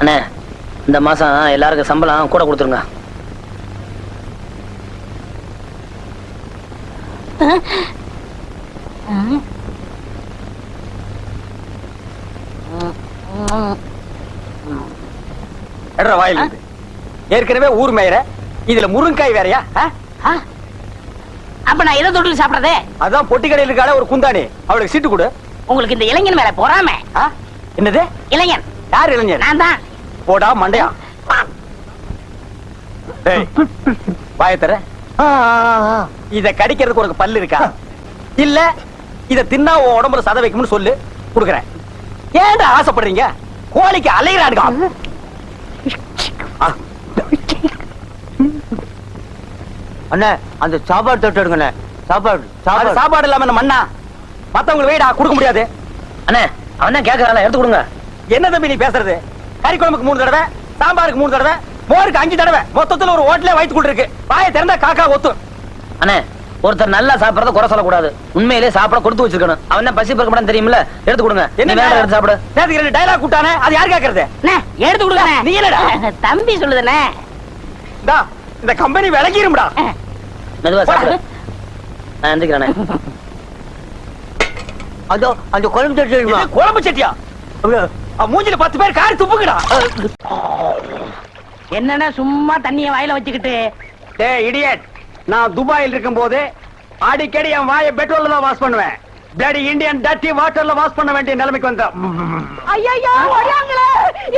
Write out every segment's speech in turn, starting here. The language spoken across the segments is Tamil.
அண்ணே இந்த மாசம் எல்லாருக்கும் சம்பளம் கூட கொடுத்துருங்க. எடுற வாயில். ஏற்கனவே ஊர் மேயற இதுல முருங்காய் வேறயா? அப்ப நான் எதை தொட்டில் சாப்பிடறதே. அதான் பொட்டி கடையில் இருக்காளே ஒரு குந்தாணி. அவளுக்கு சீட்டு கொடு. உங்களுக்கு இந்த இளைஞன் மேல பொறாம? என்னது? இளைஞன். யார் இளைஞர் நான் தான். போடா மண்டையா? டேய், வாயை தர இத கடிக்கிறதுக்கு உனக்கு பல்லு இருக்கா? இல்ல இத தின்னா உன் உடம்புல சத வைக்கும்னு சொல்லு குடுக்குறேன். ஏன்டா ஆசைப்படுறீங்க? கோழிக்கு அலைகிறானுங்க ஆ. அண்ணே அந்த சாப்பாடு தொட்டு எடுங்கண்ணே. சாப்பாடு சாப்பாடு. சாப்பாடு இல்லாம மண்ணா? மத்தவங்களுக்கு வெயிடா கொடுக்க முடியாது. அண்ணே அவன் தான் கேட்கறான் எடுத்து கொடுங்க. என்ன தம்பி நீ பேசுறது? கறி குழம்புக்கு மூணு தடவை சாம்பாருக்கு மூணு தடவை மோருக்கு அஞ்சு தடவை. மொத்தத்துல ஒரு ஹோட்டலே வயிற்று கொண்டு இருக்கு வாயை திறந்தா காக்கா ஒத்து. அண்ணே ஒருத்தர் நல்லா சாப்பிடறத குறை சொல்லக்கூடாது. உண்மையிலே சாப்பிட கொடுத்து வச்சிருக்கணும். அவன் தான் பசி பிறக்க மாட்டான்னு தெரியுமில்ல? எடுத்து கொடுங்க. என்ன வேலை எடுத்து சாப்பிடு. நேத்துக்கு ரெண்டு டைலாக் கூட்டானே அது யார் கேக்குறது? அண்ணே, எடுத்து கொடுங்க. நீ என்னடா? தம்பி சொல்லுதுண்ணே. டா இந்த கம்பெனி விலகிரும்டா மெதுவா சாப்பிடு. நான் எந்திரிக்கிறேண்ணே அதோ அந்த குழம்பு இது குழம்பு சட்டியா மூஞ்சில பத்து பேர் காரி துப்புக்குடா என்னன்னா சும்மா தண்ணிய வாயில வச்சுக்கிட்டு? டேய் இடியட் நான் துபாயில் இருக்கும் போது அடிக்கடி என் வாயை பெட்ரோல்ல தான் வாஷ் பண்ணுவேன். பிளடி இந்தியன் டட்டி வாட்டர்ல வாஷ் பண்ண வேண்டிய நிலைமைக்கு வந்தேன். ஐயோ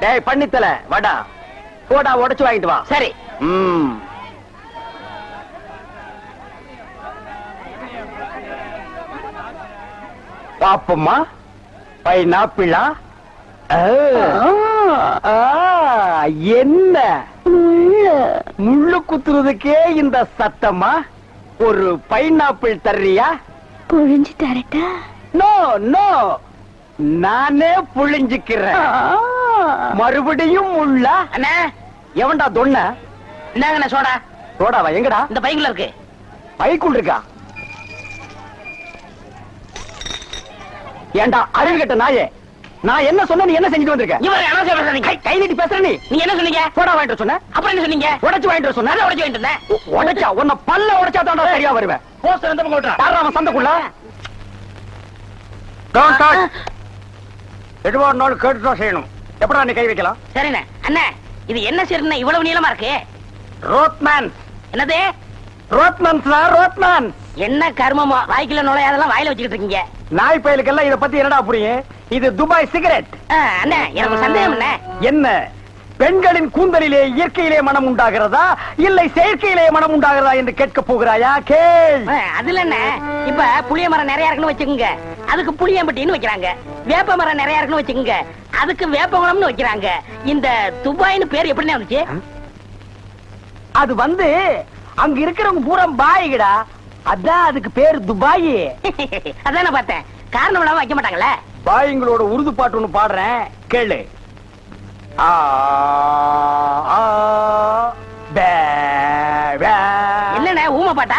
டேய் பண்ணி தலை வாடா. சோடா உடைச்சு வாங்கிட்டு வா. சரி. ம். பாப்பம்மா. பைனாப்பிளா? என்ன? முள்ளு குத்துறதுக்கே இந்த சத்தமா ஒரு பைனாப்பிள் தர்றியா? புழிஞ்சு தரட்டா நோ நோ. நானே புழிஞ்சுக்கிறேன். மறுபடியும் முள்ள அண்ணா எவன்டா தொன்ன? இந்தாங்கண்ணா சோடா? சோடாவா? எங்கடா? இந்த பைக்குள்ள இருக்கு. பைக்குள் இருக்கா? ஏண்டா அறிவு கெட்ட நாயே. நான் என்ன சொன்ன நீ என்ன செஞ்சுட்டு வந்திருக்க? இவர் அனாவசியம் பேசாதீங்க. கை கை நீட்டி பேசுற நீ. நீ என்ன சொன்னீங்க? சோடா வாங்கிட்டு வர சொன்ன. அப்புறம் என்ன சொன்னீங்க? உடைச்சு வாங்கிட்டு வர சொன்ன. நல்லா உடைச்சு வாங்கிட்டு இருந்தேன் உடைச்சா உன்னை பல்ல உடைச்சா தான்டா சரியா வருவேன். போஸ்டர் பக்கம் ஓட்டுறா யாரா அவன் சந்தைக்குள்ள? எதுவா நாள் கேட்டுதான் செய்யணும். எப்படா நீ கை வைக்கலாம்? சரிண்ணே. அண்ணா இது என்ன சரிண்ணே இவ்வளவு நீளமா இருக்கு? ரோத்மேன் என்னது? ரோத்மேன் சார் ரோத்மேன் என்ன கர்மமோ? வாய்க்குள்ள நுழையாதெல்லாம் வாயில வச்சுக்கிட்டு இருக்கீங்க. நாய் பயலுக்கெல்லாம் இத பத்தி என்னடா புரியும்? இது துபாய் சிகரெட். அண்ணா எனக்கு சந்தேகம் அண்ணே என்ன? பெண்களின் கூந்தலிலே இயற்கையிலே மனம் உண்டாகிறதா? இல்லை செயற்கையிலே மனம் உண்டாகிறதா என்று கேட்க போகிறாயா? ஆ, அதுல என்ன? இப்ப புளிய மரம் நிறைய இருக்குன்னு வச்சுக்கோங்க. அதுக்கு புளியம்பட்டின்னு வைக்கிறாங்க. வேப்ப மரம் நிறைய இருக்குன்னு வச்சுக்கோங்க. அதுக்கு வேப்பகுளம்னு வைக்கிறாங்க. இந்த துபாய்னு பேர் எப்படிண்ணே வந்துச்சு? அது வந்து அங்க இருக்கிறவங்க பூரா பாய்கடா. அதான் அதுக்கு பேரு துபாய். அதான் நான் பார்த்தேன். காரணம் இல்லாம வைக்க மாட்டாங்களே? பாய்ங்களோட உருது பாட்டு ஒண்ணு பாடுறேன். கேளு. ஆ, ஆ, பே, பே. என்னண்ணே ஊமை பாட்டா?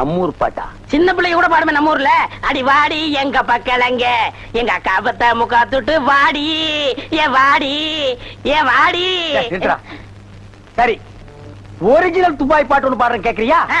நம்மூர் பாட்டா? சின்ன பிள்ளைங்க கூட பாடுமே நம்ம ஊர்ல? அடி வாடி எங்க பக்கலங்க. எங்க அக்கா பத்த முக்கா தொட்டு வாடி. ஏ வாடி ஏ வாடி. சரி ஒரிஜினல் துபாய் பாட்டு ஒண்ணு பாடுறேன் கேக்குறியா? ஆ.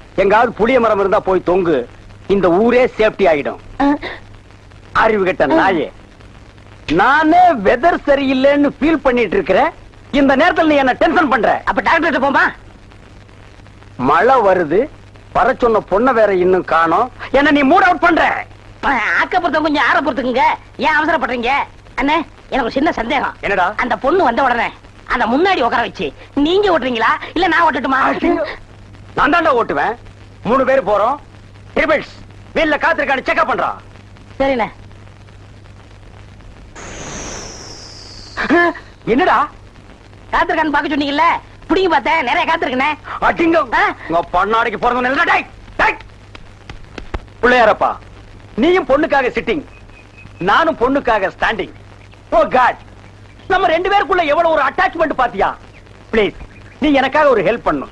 எங்காவது புளிய மரம் இருந்தா போய் தொங்கு. இந்த ஊரே சேஃப்டி ஆயிடும். அறிவு கெட்ட நாயே. நானே வெதர் சரியில்லைன்னு ஃபீல் பண்ணிட்டு இருக்கிறேன். இந்த நேரத்துல நீ என்ன டென்ஷன் பண்ற. அப்ப டாக்டர் போமா மழை வருது. வர சொன்ன பொண்ண வேற இன்னும் காணோம். என்ன நீ மூட் அவுட் பண்ற. ஆக்கப்புறத்த கொஞ்சம் ஆற பொறுத்துக்குங்க. ஏன் அவசரப்படுறீங்க? அண்ணே எனக்கு ஒரு சின்ன சந்தேகம். என்னடா? அந்த பொண்ணு வந்த உடனே அந்த முன்னாடி உட்கார வச்சு நீங்க ஓட்டுறீங்களா? இல்ல நான் ஓட்டட்டுமா? நான் தாண்டா ஓட்டுவேன். மூணு பேர் போறோம். ட்ரிபிள்ஸ் வீல்ல காத்திருக்கான்னு செக்அப் பண்றான் சரிண்ணே என்னடா? காத்திருக்கான்னு பாக்க சொன்னீங்கல்ல? புடிங்க பார்த்தேன். நிறைய காத்திருக்கனே. அடிங்க? உங்க பொண்ணாடிக்கு பிறந்த டேய் டேய். பிள்ளையாரப்பா நீயும் பொண்ணுக்காக சிட்டிங் நானும் பொண்ணுக்காக ஸ்டாண்டிங் ஓ காட் நம்ம ரெண்டு பேருக்குள்ள எவ்வளவு ஒரு அட்டாச்மெண்ட் பாத்தியா? ப்ளீஸ் நீ எனக்காக ஒரு ஹெல்ப் பண்ணும்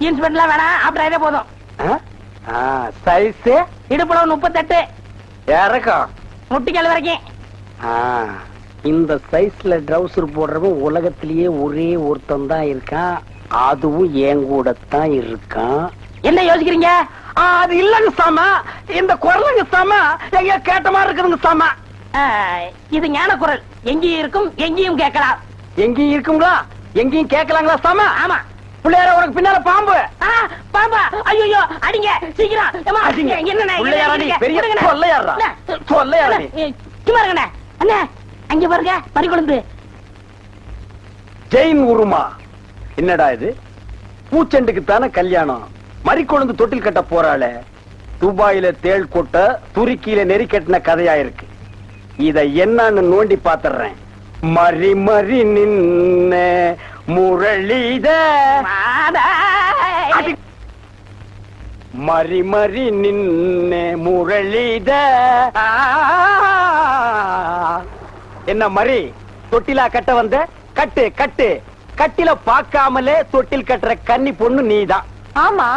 jeans பேண்ட்லாம் வேணாம் ஆப்டர் போதும். சைஸ் இடுப்புல முப்பத்தெட்டு. இறக்கம். முட்டிக்கால் வரைக்கும். இந்த சைஸ்ல ட்ரவுசர் போடுறவன் உலகத்திலேயே ஒரே ஒருத்தன் தான் இருக்கான். அதுவும் என் கூட தான் இருக்கான். என்ன யோசிக்கிறீங்க? அது இல்லங்க சாமா. இந்த குரலுங்க சாமா. எங்க கேட்ட மாதிரி இருக்குதுங்க சாமா. இது ஞான குரல். எங்கேயும் இருக்கும் எங்கேயும் கேட்கலாம். எங்கேயும் இருக்குங்களா? எங்கேயும் கேட்கலாங்களா சாமா? ஆமா. பிள்ளையார உனக்கு பின்னால பாம்பு. பாம்பா. ஐயோ அடிங்க சீக்கிரம். அடிங்க. பெரிய சும்மா இருங்கண்ணே. அண்ணே அங்க பாருங்க பறிக்கொழுந்து ஜெயின் உருமா. என்னடா இது? பூச்செண்டுக்கு தானே கல்யாணம். மறிக்கொழுந்து தொட்டில் கட்ட போறாளே. துபாயில தேள் கொட்ட துருக்கியில நெறி கட்டின கதையா இருக்கு. இத என்னன்னு நோண்டி பாத்துறேன். மறி மறி நின்ன. முரளித. மறி மறி நின்ன முரளித. என்ன மறி? தொட்டிலா கட்ட வந்த? கட்டு கட்டு. கட்டில பார்க்காமலே தொட்டில் கட்டுற கன்னி பொண்ணு நீதான். ஆமா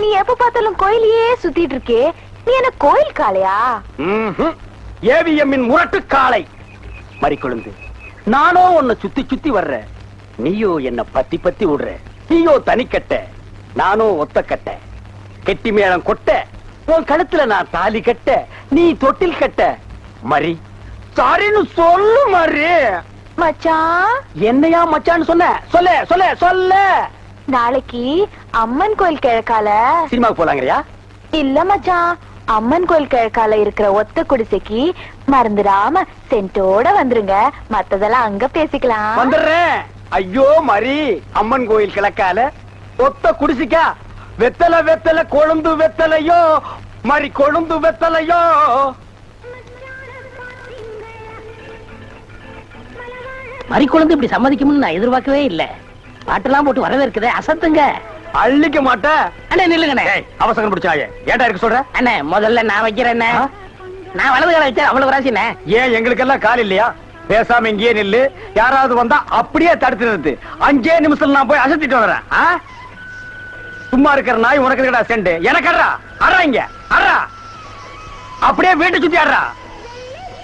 நீ எப்ப பார்த்தாலும் கோயிலையே சுத்திட்டு இருக்கே. நீ என்ன கோயில் காளையா? ஏவிஎம்மின் முரட்டு காளை. மறிக்கொழுந்து. நானோ உன்னை சுத்தி சுத்தி வர்றேன். நீயோ என்ன பத்தி பத்தி விடுற. நீயோ தனிக்கட்ட நானும் ஒத்த கட்ட. கெட்டி மேளம் கொட்ட. உன் கழுத்துல நான் தாலி கட்ட. நீ தொட்டில் கட்ட. மரி. சாரின்னு சொல்லு மரி. மச்சான் என்னையா மச்சான்னு சொன்ன? சொல்ல சொல்ல சொல்ல. நாளைக்கு அம்மன் கோயில் கிழக்கால. சினிமாக்கு போலாங்கறியா? இல்ல மச்சான் அம்மன் கோயில் கிழக்கால இருக்கிற ஒத்த குடிசைக்கு மறந்துடாம சென்ட்டோட வந்துருங்க. மத்ததெல்லாம் அங்க பேசிக்கலாம். வந்துடுறேன். ஐயோ மரி. அம்மன் கோயில் கிழக்கால. ஒத்த குடிசிக்கா. வெத்தல வெத்தல கொழுந்து வெத்தலையோ. மரி கொழுந்து வெத்தலையோ. மறிக்குழந்து இப்படி சம்மதிக்கும்னு நான் எதிர்பார்க்கவே இல்ல. பாட்டெல்லாம் போட்டு வரவேற்குதே. அசத்துங்க. அள்ளிக்க மாட்ட. அண்ணே நில்லுங்கண்ணே. அவசரம் பிடிச்சாய. ஏன்டா இருக்க சொல்ற? அண்ணே முதல்ல நான் வைக்கிறேன்? நான் வலது கால வச்சேன் அவ்வளவு ராசிண்ணே. ஏன் எங்களுக்கெல்லாம் கால் இல்லையா? பேசாம இங்கேயே நில்லு. யாராவது வந்தா அப்படியே தடுத்து நிறுத்து. அஞ்சே நிமிஷத்துல நான் போய் அசத்திட்டு வரேன் சும்மா இருக்கிற நாய் உனக்கு இருக்கடா செண்டு எனக்கு அறா அடுறா இங்க. அறா அப்படியே வீட்டை சுத்தி ஆடுறா